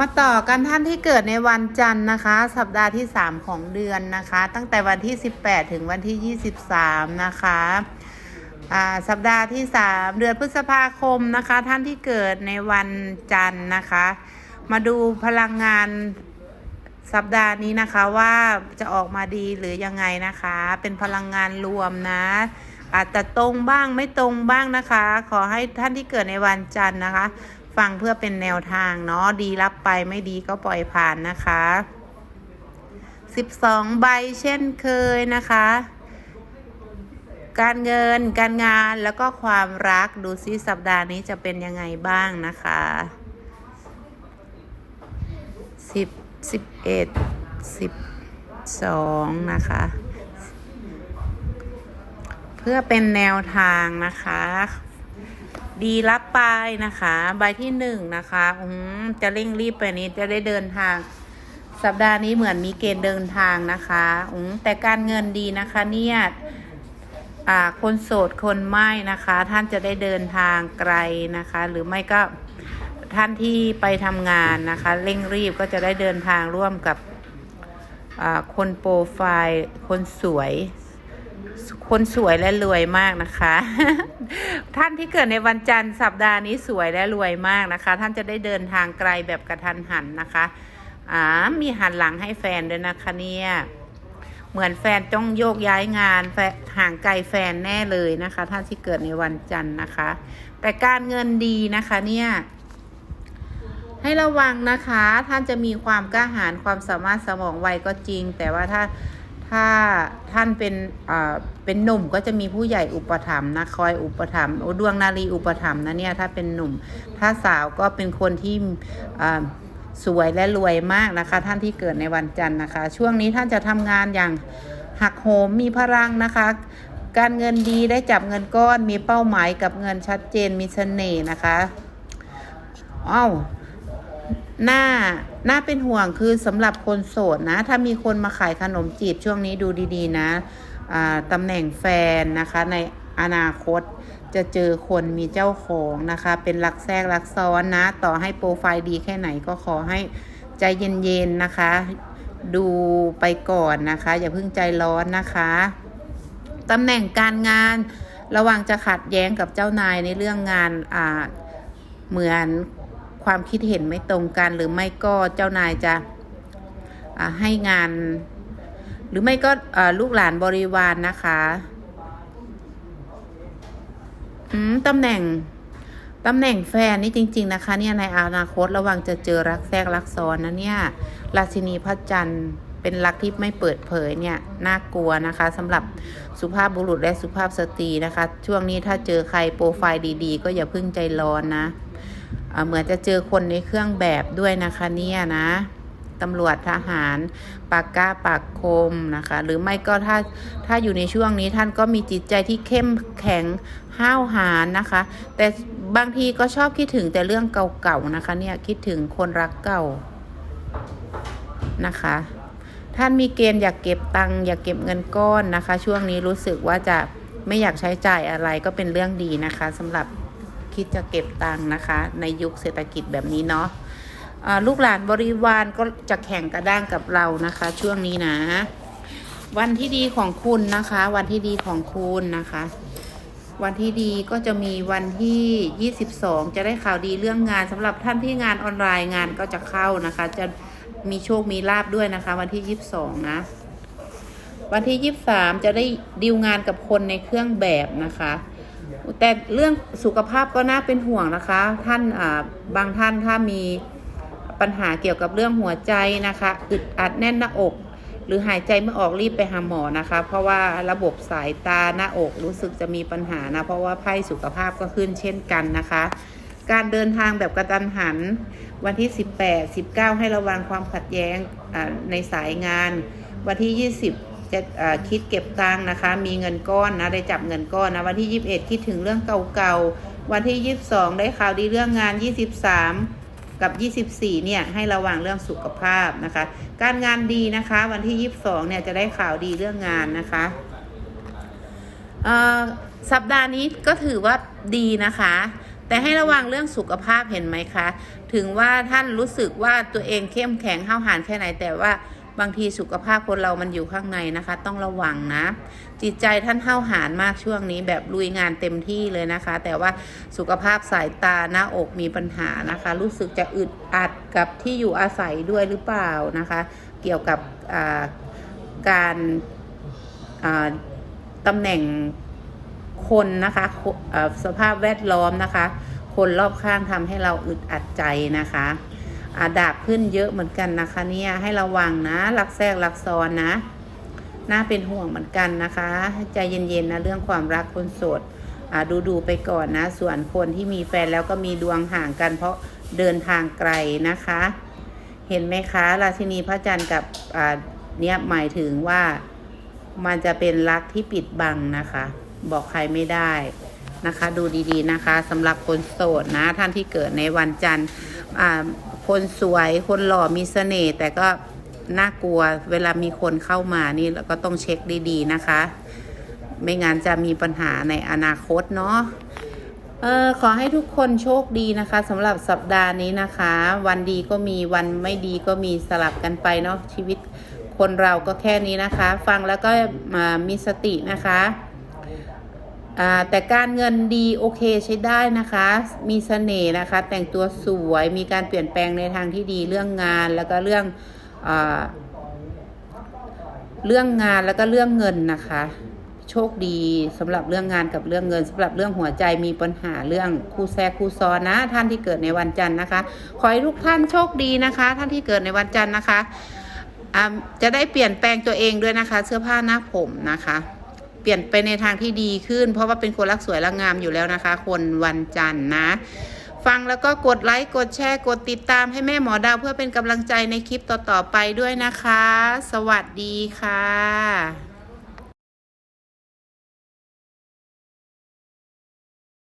มาต่อกันท่านที่เกิดในวันจันทร์นะคะ สัปดาห์ที่ 3 ของเดือนนะคะ ตั้งแต่วันที่ 18 ถึงวันที่ 23 นะคะอ่าสัปดาห์ที่ 3 เดือนพฤษภาคมนะคะ ท่านที่เกิดในวันจันทร์นะคะ มาดูพลังงานสัปดาห์นี้นะคะว่าจะออกมาดีหรือยังไงนะคะ เป็นพลังงานรวมนะอาจจะตรงบ้างไม่ตรงบ้างนะคะ ขอให้ท่านที่เกิดในวันจันทร์นะคะ ฟังเพื่อเป็นแนวทางเนาะดีรับไปไม่ดีก็ปล่อยผ่านนะคะ 12 ใบเช่นเคยนะคะ การเงิน การงานแล้วก็ความรักดูซิสัปดาห์นี้จะเป็นยังไงบ้างนะคะสิบสิบเอ็ดสิบสองนะคะเพื่อเป็นแนวทางนะคะ ดีรับไปนะคะ ใบที่หนึ่งนะคะอืมจะเร่งรีบไปนี้จะได้เดินทาง สัปดาห์นี้เหมือนมีเกณฑ์เดินทางนะคะอืมแต่การเงินดีนะคะเนี่ยอ่าคนโสดคนไม่นะคะ ท่านจะได้เดินทางไกลนะคะ หรือไม่ก็ท่านที่ไปทำงานนะคะ เร่งรีบก็จะได้เดินทางร่วมกับอ่าคนโปรไฟล์ คนสวย คนสวยและรวยมากนะคะ ท่านที่เกิดในวันจันทร์สัปดาห์นี้สวยและรวยมากนะคะ ท่านจะได้เดินทางไกลแบบกระทันหันนะคะอ่ามีหันหลังให้แฟนด้วยนะคะเนี่ยเหมือนแฟนต้องโยกย้ายงานแฟห่างไกลแฟนแน่เลยนะคะ ท่านที่เกิดในวันจันทร์นะคะ แต่การเงินดีนะคะเนี่ยให้ระวังนะคะ ท่านจะมีความกล้าหาญความสามารถสมองไวก็จริง แต่ว่าถ้า ถ้าท่านเป็นอ่าเป็นหนุ่มก็จะมีผู้ใหญ่อุปถัมภ์นะคอยอุปถัมภ์โอดวงนารีอุปถัมภ์นะเนี่ยถ้าเป็นหนุ่ม ถ้าสาวก็เป็นคนที่อ่าสวยและรวยมากนะคะ ท่านที่เกิดในวันจันทร์นะคะ ช่วงนี้ท่านจะทำงานอย่างหักโหมมีพลังนะคะ การเงินดีได้จับเงินก้อนมีเป้าหมายกับเงินชัดเจนมีเสน่ห์นะคะอ้าว หน้าหน้าเป็นห่วงคือสำหรับคนโสดนะ ถ้ามีคนมาขายขนมจีบช่วงนี้ดูดีๆนะอ่าตำแหน่งแฟนนะคะในอนาคตจะเจอคนมีเจ้าของนะคะ เป็นรักแทรกรักซ้อนนะ ต่อให้โปรไฟล์ดีแค่ไหนก็ขอให้ใจเย็นๆนะคะ ดูไปก่อนนะคะ อย่าเพิ่งใจร้อนนะคะตำแหน่งการงานระหว่างจะขัดแย้งกับเจ้านายในเรื่องงานอ่าเหมือน ความคิดเห็นไม่ตรงกัน หรือไม่ก็เจ้านายจะให้งาน หรือไม่ก็ลูกหลานบริวารนนะคะตำแหน่งตำแหน่งแฟนนี่จริง ๆ นะคะ เนี่ยในอนาคตระวังจะเจอรักแทรกรักซ้อนนะเนี่ยราชินีพระจันทร์เป็นรักที่ไม่เปิดเผยเนี่ยน่ากลัวนะคะสำหรับสุภาพบุรุษและสุภาพสตรีนะคะ ช่วงนี้ถ้าเจอใครโปรไฟล์ดี ๆ ก็อย่าเพิ่งใจร้อนนะ เหมือนจะเจอคนในเครื่องแบบด้วยนะคะเนี่ยนะตำรวจทหารปากกาปากคมนะคะ หรือไม่ก็ถ้าถ้าอยู่ในช่วงนี้ท่านก็มีจิตใจที่เข้มแข็งห้าวหาญนะคะ แต่บางทีก็ชอบคิดถึงแต่เรื่องเก่าๆนะคะ เนี่ยคิดถึงคนรักเก่านะคะ ท่านมีเกณฑ์อยากเก็บตังค์อยากเก็บเงินก้อนนะคะ ช่วงนี้รู้สึกว่าจะไม่อยากใช้จ่ายอะไรก็เป็นเรื่องดีนะคะสำหรับ คิดจะเก็บตังค์นะคะ ในยุคเศรษฐกิจแบบนี้เนาะลูกหลานบริวารก็จะแข่งกระด้างกับเรานะคะ ช่วงนี้นะ วันที่ดีของคุณนะคะ วันที่ดีของคุณนะคะ วันที่ดีก็จะมีวันที่ 22 จะได้ข่าวดีเรื่องงานสำหรับท่านที่งานออนไลน์งานก็จะเข้านะคะ จะมีโชคมีลาบด้วยนะคะ วันที่ 22 นะวันที่ 23 จะได้ดีลงานกับคนในเครื่องแบบนะคะ แต่เรื่องสุขภาพก็น่าเป็นห่วงนะคะ ท่านบางท่านถ้ามีปัญหาเกี่ยวกับเรื่องหัวใจนะคะอึดอัดแน่นหน้าอก หรือหายใจไม่ออกรีบไปหาหมอนะคะ เพราะว่าระบบสายตาหน้าอกรู้สึกจะมีปัญหานะ เพราะว่าไพ่สุขภาพก็ขึ้นเช่นกันนะคะ การเดินทางแบบกระตันหันวันที่ 18 19 ให้ระวังความขัดแย้งในสายงาน วันที่ 20 จะคิดเก็บตังนะคะ มีเงินก้อนนะได้จับเงินก้อนนะวันที่ 21 คิดถึงเรื่องเก่าๆ วันที่ 22 ได้ข่าวดีเรื่องงาน 23 กับ 24 เนี่ยให้ระวังเรื่องสุขภาพนะคะ การงานดีนะคะ วันที่ 22 เนี่ยจะได้ข่าวดีเรื่องงานนะคะสัปดาห์นี้ก็ถือว่าดีนะคะ แต่ให้ระวังเรื่องสุขภาพเห็นไหมคะ ถึงว่าท่านรู้สึกว่าตัวเองเข้มแข็งห้าวหาญแค่ไหนแต่ว่า บางทีสุขภาพคนเรามันอยู่ข้างในนะคะ ต้องระวังนะ จิตใจท่านห้าหาญมากช่วงนี้แบบลุยงานเต็มที่เลยนะคะ แต่ว่าสุขภาพสายตาหน้าอกมีปัญหานะคะ รู้สึกจะอึดอัดกับที่อยู่อาศัยด้วยหรือเปล่านะคะ เกี่ยวกับการตำแหน่งคนนะคะสภาพแวดล้อมนะคะ คนรอบข้างทำให้เราอึดอัดใจนะคะ อาดาบขึ้นเยอะเหมือนกันนะคะ เนี่ยให้ระวังนะรักแทรกรักซ้อนนะน่าเป็นห่วงเหมือนกันนะคะใจเย็นๆนะเรื่องความรักคนโสดอ่าดูดูๆไปก่อนนะ ส่วนคนที่มีแฟนแล้วก็มีดวงห่างกัน เพราะเดินทางไกลนะคะ เห็นไหมคะ ราชินีพระจันทร์กับอ่าเนี่ยหมายถึงว่ามันจะเป็นรักที่ปิดบังนะคะ บอกใครไม่ได้นะคะ ดูดีๆนะคะสำหรับคนโสดนะท่านที่เกิดในวันจันทร์อ่า คนสวยคนหล่อมีเสน่ห์แต่ก็น่ากลัวเวลามีคนเข้ามานี่เราก็ต้องเช็คดีๆนะคะ ไม่งั้นจะมีปัญหาในอนาคตเนาะเออขอให้ทุกคนโชคดีนะคะสำหรับสัปดาห์นี้นะคะ วันดีก็มีวันไม่ดีก็มีสลับกันไปเนาะชีวิตคนเราก็แค่นี้นะคะ ฟังแล้วก็มามีสตินะคะ แต่การเงินดีโอเคใช้ได้นะคะ มีเสน่ห์นะคะ แต่งตัวสวยมีการเปลี่ยนแปลงในทางที่ดีเรื่องงานแล้วก็เรื่องอเรื่องงานแล้วก็เรื่องเงินนะคะ โชคดีสำหรับเรื่องงานกับเรื่องเงินสำหรับเรื่องหัวใจมีปัญหาเรื่องคู่แทรกคู่ซ้อนนะ ท่านที่เกิดในวันจันทร์นะคะ ขอให้ทุกท่านโชคดีนะคะ ท่านที่เกิดในวันจันทร์นะคะจะได้เปลี่ยนแปลงตัวเองด้วยนะคะ เสื้อผ้าหน้าผมนะคะ ปลี่ยนไปในทางที่ดีขึ้น เพราะว่าเป็นคนรักสวยรักงามอยู่แล้วนะคะ คนวันจันทร์นะ ฟังแล้วก็กดไลค์กดแชร์กดติดตามให้แม่หมอดาวเพื่อเป็นกำลังใจในคลิปต่อๆไปด้วยนะคะ สวัสดีค่ะ